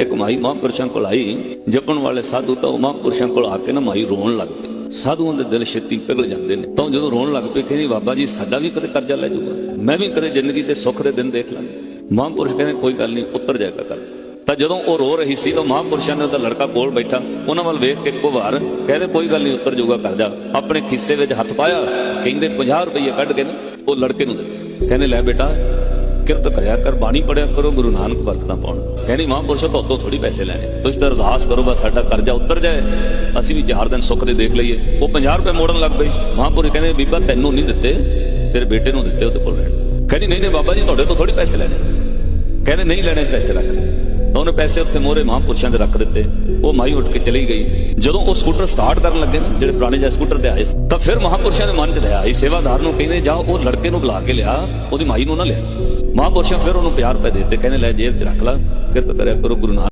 ਇੱਕ ਮਾਈ ਮਹਾਂਪੁਰਸ਼ਾਂ ਕੋਲ ਆਈ, ਜਪਣ ਵਾਲੇ ਸਾਧੂ ਤਾਂ ਮਹਾਂਪੁਰਸ਼ਾਂ ਕੋਲ ਆ ਕੇ ਨਾ ਮਾਈ ਰੋਣ ਲੱਗ ਪਈ ਸਾਧੂਆਂ ਦੇ ਦਿਲ ਛੇਤੀ ਪਿਘਲ ਜਾਂਦੇ ਨੇ। ਤਾਂ ਜਦੋਂ ਰੋਣ ਲੱਗ ਪਏ, ਕਹਿੰਦੀ ਬਾਬਾ ਜੀ, ਸਾਡਾ ਵੀ ਕਦੇ ਕਰਜ਼ਾ ਲੈ ਜਾਊਗਾ। ਮੈਂ ਵੀ ਕਦੇ ਜ਼ਿੰਦਗੀ ਦੇ ਸੁੱਖ ਦੇ ਦਿਨ ਦੇਖ ਲਾਂਗਾ। ਮਹਾਂਪੁਰਸ਼ ਕਹਿੰਦੇ, ਕੋਈ ਗੱਲ ਨਹੀਂ, ਉੱਤਰ ਜਾਏਗਾ ਕਰਜ਼ਾ ਤਾਂ ਜਦੋਂ ਉਹ ਰੋ ਰਹੀ ਸੀ ਤਾਂ ਮਹਾਂਪੁਰਸ਼ਾਂ ਨੇ ਉਹਦਾ ਲੜਕਾ ਕੋਲ ਬੈਠਾ। ਉਹਨਾਂ ਵੱਲ ਵੇਖ ਕੇ ਇੱਕੋ ਵਾਰ ਕਹਿੰਦੇ, ਕੋਈ ਗੱਲ ਨਹੀਂ, ਉੱਤਰ ਜਾਊਗਾ ਕਰਜ਼ਾ ਆਪਣੇ ਖਿੱਸੇ ਵਿੱਚ ਹੱਥ ਪਾਇਆ, ਕਹਿੰਦੇ 50 ਰੁਪਏ ਕੱਢ ਕੇ ਨਾ ਉਹ ਲੜਕੇ ਨੂੰ ਦਿੱਤੇ। ਕਹਿੰਦੇ, ਲੈ ਬੇਟਾ ਕਿਰਤ ਕਰਿਆ ਕਰ, ਬਾਣੀ ਪੜਿਆ ਕਰੋ, ਗੁਰੂ ਨਾਨਕ ਵਰਤਣਾ ਪਾਉਣ। ਕਹਿੰਦੀ ਮਹਾਂਪੁਰਸ਼ੋ ਤੋਂ ਥੋੜੀ ਪੈਸੇ ਲੈਣੇ। ਤੁਸੀਂ ਤਾਂ ਅਰਦਾਸ ਕਰੋ, ਬਸ ਸਾਡਾ ਕਰਜ਼ਾ ਉਤਰ ਜਾਏ। ਅਸੀਂ ਵੀ ਚਾਰ ਦਿਨ ਸੁੱਖ ਦੇ ਦੇਖ ਲਈਏ। ਉਹ 50 ਰੁਪਏ ਮੋੜਨ ਲੱਗ ਪਈ। ਮਹਾਂਪੁਰਸ਼ ਕਹਿੰਦੇ, ਬੀਬਾ, ਤੈਨੂੰ ਨਹੀਂ ਦਿੱਤੇ, ਤੇਰੇ ਬੇਟੇ ਨੂੰ ਦਿੱਤੇ ਉਹਦੇ ਕੋਲ ਰਹਿਣ। ਕਹਿੰਦੀ, ਨਹੀਂ ਨਹੀਂ, ਬਾਬਾ ਜੀ, ਤੁਹਾਡੇ ਤੋਂ ਥੋੜੀ ਪੈਸੇ ਲੈਣੇ। ਕਹਿੰਦੇ, ਨਹੀਂ ਲੈਣੇ, ਫਿਰ ਇੱਥੇ ਰੱਖ। ਉਹਨੇ ਪੈਸੇ ਉੱਥੇ ਮੋਰੇ ਮਹਾਂਪੁਰਸ਼ਾਂ ਦੇ ਰੱਖ ਦਿੱਤੇ। ਉਹ ਮਾਈ ਉੱਠ ਕੇ ਚਲੀ ਗਈ। ਜਦੋਂ ਉਹ ਸਕੂਟਰ ਸਟਾਰਟ ਕਰਨ ਲੱਗੇ ਨਾ, ਜਿਹੜੇ ਪੁਰਾਣੇ ਜਿਹੇ ਸਕੂਟਰ ਤੇ ਆਏ ਤਾਂ ਫਿਰ ਮਹਾਂਪੁਰਸ਼ਾਂ ਦੇ ਮਨ 'ਚ ਲਿਆ ਆਈ। ਸੇਵਾਦਾਰ ਨੂੰ ਕਹਿੰਦੇ, ਜਾ, ਉਹ ਲੜਕੇ ਨੂੰ ਬੁਲਾ ਕੇ ਲਿਆ, ਉਹਦੀ ਮਾਈ ਨੂੰ ਨਾ ਲਿਆ। ਮਹਾਂਪੁਰਸ਼ਾਂ ਫਿਰ ਉਹਨੂੰ 50 ਰੁਪਏ ਦੇ ਦਿੱਤੇ ਕਹਿੰਦੇ ਲੈ ਜੇਬ 'ਚ ਰੱਖ ਲੈ, ਕਿਰਤ ਕਰਿਆ ਕਰੋ ਗੁਰੂ ਨਾਨਕ